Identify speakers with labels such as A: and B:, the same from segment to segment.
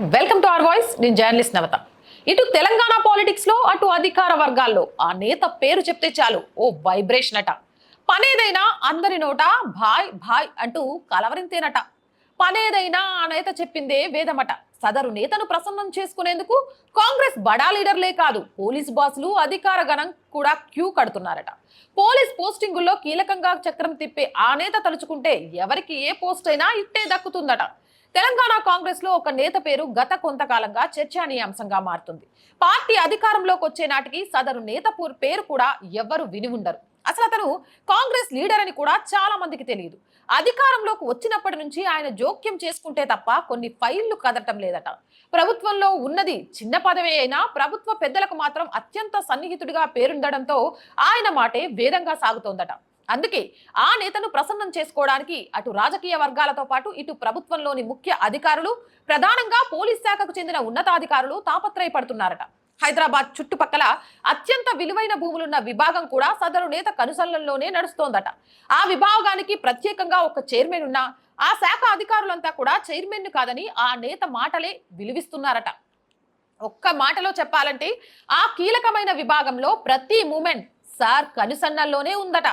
A: Welcome to our voice. నేను journalist Navatha. ఇటు తెలంగాణ పాలిటిక్స్లో అటు అధికార వర్గాల్లో ఆ నేత పేరు చెప్తే చాలు. ఓ వైబ్రేషన్ అట. పనేదైనా అందరి నోట భాయ్ భాయ్ అంటూ కలవరింతేనట. పనేదైనా ఆ నేత చెప్పిందే వేదమట. సదరు నేతను ప్రసన్నం చేసుకునేందుకు కాంగ్రెస్ బడా లీడర్లే కాదు పోలీస్ బాసులు అధికార గణం కూడా క్యూ కడుతున్నారట. పోలీస్ పోస్టింగుల్లో కీలకంగా చక్రం తిప్పే ఆ నేత తలుచుకుంటే ఎవరికి ఏ పోస్ట్ అయినా ఇట్టే దక్కుతుందట. తెలంగాణ కాంగ్రెస్లో ఒక నేత పేరు గత కొంతకాలంగా చర్చనీయాంశంగా మారుతుంది. పార్టీ అధికారంలోకి వచ్చే నాటికి సదరు నేత పేరు కూడా ఎవ్వరు విని ఉండరు. అసలు అతను కాంగ్రెస్ లీడర్ అని కూడా చాలా మందికి తెలియదు. అధికారంలోకి వచ్చినప్పటి నుంచి ఆయన జోక్యం చేసుకుంటే తప్ప కొన్ని ఫైళ్ళు కదటం లేదట. ప్రభుత్వంలో ఉన్నది చిన్న పదవి అయినా ప్రభుత్వ పెద్దలకు మాత్రం అత్యంత సన్నిహితుడిగా పేరుండడంతో ఆయన మాటే వేదంగా సాగుతోందట. అందుకే ఆ నేతను ప్రసన్నం చేసుకోవడానికి అటు రాజకీయ వర్గాలతో పాటు ఇటు ప్రభుత్వంలోని ముఖ్య అధికారులు ప్రధానంగా పోలీస్ శాఖకు చెందిన ఉన్నతాధికారులు తాపత్రయపడుతున్నారట. హైదరాబాద్ చుట్టుపక్కల అత్యంత విలువైన భూములున్న విభాగం కూడా సదరు నేత కనుసల్లంలోనే నడుస్తోందట. ఆ విభాగానికి ప్రత్యేకంగా ఒక చైర్మన్ ఉన్న ఆ శాఖ అధికారులంతా కూడా చైర్మన్ కాదని ఆ నేత మాటలే విలువిస్తున్నారట. ఒక్క మాటలో చెప్పాలంటే ఆ కీలకమైన విభాగంలో ప్రతి మూమెంట్ సార్ కనుసన్నల్లోనే ఉందట.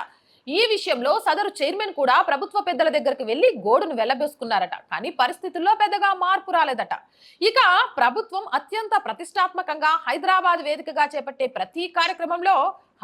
A: ఈ విషయంలో సదరు చైర్మన్ కూడా ప్రభుత్వ పెద్దల దగ్గరికి వెళ్ళి గోడును వెళ్ళబోసుకున్నారట కానీ పరిస్థితుల్లో పెద్దగా మార్పు రాలేదట. ఇక ప్రభుత్వం అత్యంత ప్రతిష్టాత్మకంగా హైదరాబాద్ వేదికగా చేపట్టే ప్రతి కార్యక్రమంలో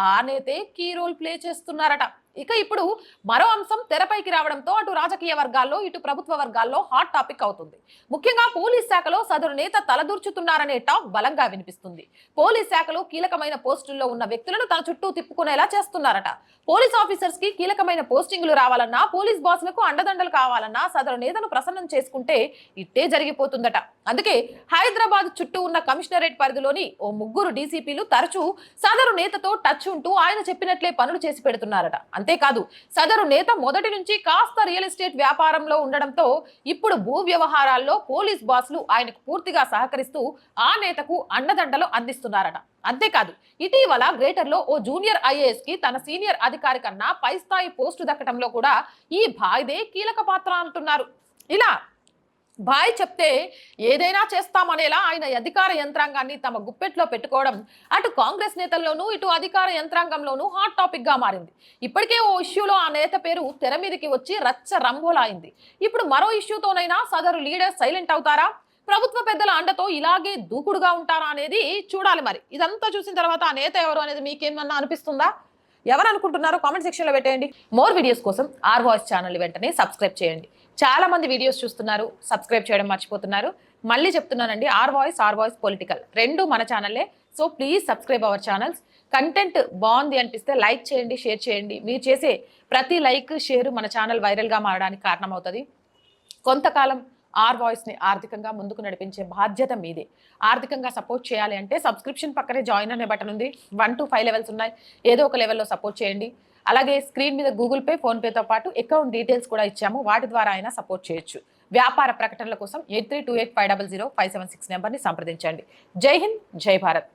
A: హానేతే కీ రోల్ ప్లే చేస్తున్నారట. ఇక ఇప్పుడు మరో అంశం తెరపైకి రావడంతో అటు రాజకీయ వర్గాల్లో ఇటు ప్రభుత్వ వర్గాల్లో హాట్ టాపిక్ అవుతుంది. ముఖ్యంగా పోలీస్ శాఖలో సదరు నేత తలదూర్చుతున్నారనే టాక్ బలంగా వినిపిస్తుంది. పోలీస్ శాఖలో కీలకమైన పోస్టుల్లో ఉన్న వ్యక్తులను తన చుట్టూ తిప్పుకునేలా చేస్తున్నారట. పోలీస్ ఆఫీసర్స్కి కీలకమైన పోస్టింగులు రావాలన్నా పోలీస్ బాసులకు అండదండలు కావాలన్నా సదరు నేతను ప్రసన్నం చేసుకుంటే ఇట్టే జరిగిపోతుందట. అందుకే హైదరాబాద్ చుట్టూ ఉన్న కమిషనరేట్ పరిధిలోని ఓ ముగ్గురు డీసీపీలు తరచూ సదరు నేతతో టచ్ ఉంటూ ఆయన చెప్పినట్లే పనులు చేసి పెడుతున్నారట. అంతేకాదు సదరు నేత మొదటి నుంచి కాస్త రియల్ ఎస్టేట్ వ్యాపారంలో ఉండడంతో ఇప్పుడు భూ వ్యవహారాల్లో పోలీస్ బాసులు ఆయనకు పూర్తిగా సహకరిస్తూ ఆ నేతకు అండదండలు అందిస్తున్నారట. అంతేకాదు ఇటీవల గ్రేటర్లో ఓ జూనియర్ ఐఏఎస్కి తన సీనియర్ అధికారి కన్నా పై స్థాయి పోస్టు దక్కడంలో కూడా ఈ భాయిదే కీలక పాత్ర అంటున్నారు. ఇలా బాయ్ చెప్తే ఏదైనా చేస్తామనేలా ఆయన అధికార యంత్రాంగాన్ని తమ గుప్పెట్లో పెట్టుకోవడం అటు కాంగ్రెస్ నేతల్లోనూ ఇటు అధికార యంత్రాంగంలోనూ హాట్ టాపిక్గా మారింది. ఇప్పటికే ఓ ఇష్యూలో ఆ నేత పేరు తెర మీదకి వచ్చి రచ్చ రంబోలాయింది ఇప్పుడు మరో ఇష్యూతోనైనా సదరు లీడర్ సైలెంట్ అవుతారా? ప్రభుత్వ పెద్దల అండతో ఇలాగే దూకుడుగా ఉంటారా అనేది చూడాలి మరి. ఇదంతా చూసిన తర్వాత ఆ నేత ఎవరు అనేది మీకేమన్నా అనిపిస్తుందా? ఎవరు అనుకుంటున్నారో కామెంట్ సెక్షన్లో పెట్టేయండి. మోర్ వీడియోస్ కోసం ఆర్ వాయిస్ ఛానల్ వెంటనే సబ్స్క్రైబ్ చేయండి. చాలా మంది వీడియోస్ చూస్తున్నారు సబ్స్క్రైబ్ చేయడం మర్చిపోతున్నారు. మళ్ళీ చెప్తున్నానండి our voice our voice political రెండు మన ఛానల్లే so please subscribe our channels content బాగుంది అనిపిస్తే లైక్ చేయండి షేర్ చేయండి. మీరు చేసే ప్రతి లైక్ షేర్ మన ఛానల్ వైరల్గా మారడానికి కారణమవుతుంది. కొంతకాలం ఆర్ వాయిస్ని ఆర్థికంగా ముందుకు నడిపించే బాధ్యత మీదే. ఆర్థికంగా సపోర్ట్ చేయాలి అంటే సబ్స్క్రిప్షన్ పక్కనే జాయిన్ అనే బటన్ ఉంది. వన్ టు ఫైవ్ లెవెల్స్ ఉన్నాయి. ఏదో ఒక లెవెల్లో సపోర్ట్ చేయండి. అలాగే స్క్రీన్ మీద గూగుల్ పే ఫోన్పేతో పాటు అకౌంట్ డీటెయిల్స్ కూడా ఇచ్చాము. వాటి ద్వారా అయినా సపోర్ట్ చేయొచ్చు. వ్యాపార ప్రకటనల కోసం eight three two eight five double zero five seven six నెంబర్ని సంప్రదించండి. జై హింద్ జై భారత్.